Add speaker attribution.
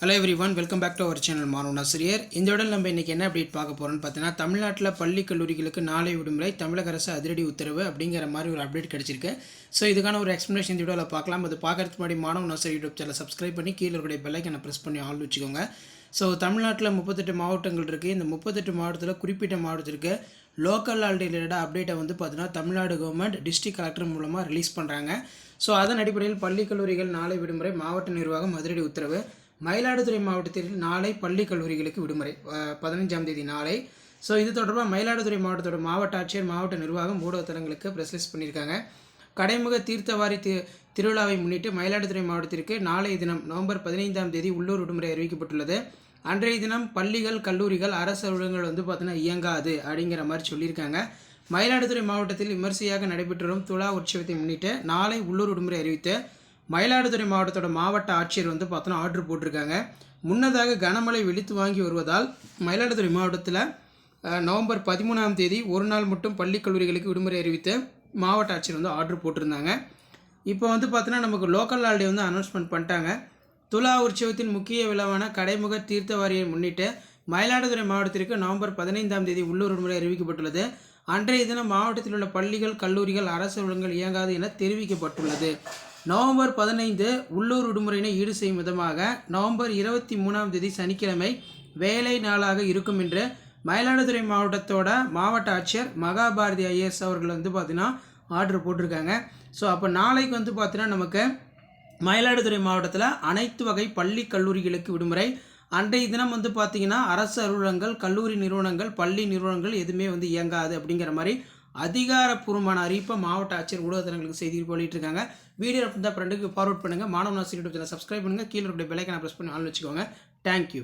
Speaker 1: Hello everyone welcome back to our channel மாணவன் ஆசிரியர் இந்த உடல் நம்ம இன்றைக்கி என்ன அப்டேட் பார்க்க போகிறோம்னு பார்த்தீங்கன்னா தமிழ்நாட்டில் பள்ளி கல்லூரிகளுக்கு நாளை விடுமுறை தமிழக அரசு அதிரடி உத்தரவு அப்படிங்கிற மாதிரி ஒரு அப்டேட் கிடச்சிருக்கு. ஸோ இதுக்கான ஒரு எக்ஸ்ப்ளனேஷன் இந்த வீடியோவில் பார்க்கலாம். அது பார்க்கறதுக்கு முன்னாடி மாணவன் ஆசிரியர் யூடியூப் சேனல் சப்ஸ்கிரைப் பண்ணி கீழே இருக்கிற பெல்லைக்கனை ப்ரெஸ் பண்ணி ஆள் வச்சுக்கோங்க. ஸோ தமிழ்நாட்டில் முப்பத்தெட்டு மாவட்டங்கள் இருக்குது இந்த முப்பத்தெட்டு மாவட்டத்தில் குறிப்பிட்ட மாவட்டத்திற்கு லோக்கல் ஹாலிடே ரிலேட்டட் அப்டேட்டை வந்து பார்த்தீங்கன்னா தமிழ்நாடு கவர்மெண்ட் டிஸ்ட்ரிக்ட் கலெக்டர் மூலமாக ரிலீஸ் பண்ணுறாங்க ஸோ அதன் அடிப்படையில் பள்ளி கல்லூரிகள் நாளை விடுமுறை மாவட்ட நிர்வாகம் அதிரடி உத்தரவு. மயிலாடுதுறை மாவட்டத்தில் நாளை பள்ளி கல்லூரிகளுக்கு விடுமுறை பதினஞ்சாம் தேதி நாளை. ஸோ இது தொடர்பாக மயிலாடுதுறை மாவட்டத்தோட மாவட்ட ஆட்சியர் மாவட்ட நிர்வாகம் ஊடகத்தலங்களுக்கு ப்ரெஸ் பண்ணியிருக்காங்க. கடைமுக தீர்த்தவாரி தி திருவிழாவை முன்னிட்டு மயிலாடுதுறை மாவட்டத்திற்கு நாளைய தினம் நவம்பர் பதினைந்தாம் தேதி உள்ளூர் விடுமுறை அறிவிக்கப்பட்டுள்ளது. அன்றைய தினம் பள்ளிகள் கல்லூரிகள் அரசு அலுவலகங்கள் வந்து பார்த்தீங்கன்னா இயங்காது அப்படிங்கிற மாதிரி சொல்லியிருக்காங்க. மயிலாடுதுறை மாவட்டத்தில் விமர்சையாக நடைபெற்று வரும் துலா உற்சவத்தை முன்னிட்டு நாளை உள்ளூர் விடுமுறை அறிவித்து மயிலாடுதுறை மாவட்டத்தோட மாவட்ட ஆட்சியர் வந்து பார்த்தோன்னா ஆர்டர் போட்டிருக்காங்க. முன்னதாக கனமழை வெளுத்து வாங்கி வருவதால் மயிலாடுதுறை மாவட்டத்தில் நவம்பர் பதிமூணாம் தேதி ஒரு நாள் மட்டும் பள்ளி கல்லூரிகளுக்கு விடுமுறை அறிவித்து மாவட்ட ஆட்சியர் வந்து ஆர்டர் போட்டிருந்தாங்க. இப்போ வந்து பார்த்தோன்னா நமக்கு லோக்கல் ஹாலிடே வந்து அனௌன்ஸ்மெண்ட் பண்ணிட்டாங்க. துலா உற்சவத்தின் முக்கிய விழாவான கடைமுக தீர்த்தவாரியை முன்னிட்டு மயிலாடுதுறை மாவட்டத்திற்கு நவம்பர் பதினைந்தாம் தேதி உள்ளூர் விடுமுறை அறிவிக்கப்பட்டுள்ளது. அன்றைய தினம் மாவட்டத்தில் உள்ள பள்ளிகள் கல்லூரிகள் அரசு அலுவலகங்கள் இயங்காது என தெரிவிக்கப்பட்டுள்ளது. நவம்பர் பதினைந்து உள்ளூர் விடுமுறையினை ஈடு செய்யும் விதமாக நவம்பர் இருபத்தி மூணாம் தேதி சனிக்கிழமை வேலை நாளாக இருக்கும் என்று மயிலாடுதுறை மாவட்டத்தோட மாவட்ட ஆட்சியர் மகாபாரதி ஐஏஎஸ் அவர்கள் வந்து பார்த்தீங்கன்னா ஆர்டர் போட்டிருக்காங்க. ஸோ அப்போ நாளைக்கு வந்து பார்த்தீங்கன்னா நமக்கு மயிலாடுதுறை மாவட்டத்தில் அனைத்து வகை பள்ளி கல்லூரிகளுக்கு விடுமுறை. அன்றைய தினம் வந்து பார்த்திங்கன்னா அரசு அலுவலகங்கள் கல்லூரி நிறுவனங்கள் பள்ளி நிறுவனங்கள் எதுவுமே வந்து இயங்காது அப்படிங்கிற மாதிரி அதிகாரப்பூர்வமான அறிவிப்பை மாவட்ட ஆட்சியர் ஊடகத்தலங்களுக்கு செய்தி வெளியிட்டிருக்காங்க. வீடியோ இருந்தால் ஃப்ரெண்டுக்கு ஃபார்வர்ட் பண்ணுங்கள் மாணவ நாசி யூடியூப் சேனல் சப்ஸ்கிரைப் பண்ணுங்கள் கீழே இருக்கிற பெலைக்கான ப்ரெஸ் பண்ணி ஆன் வச்சுக்கோங்க. Thank you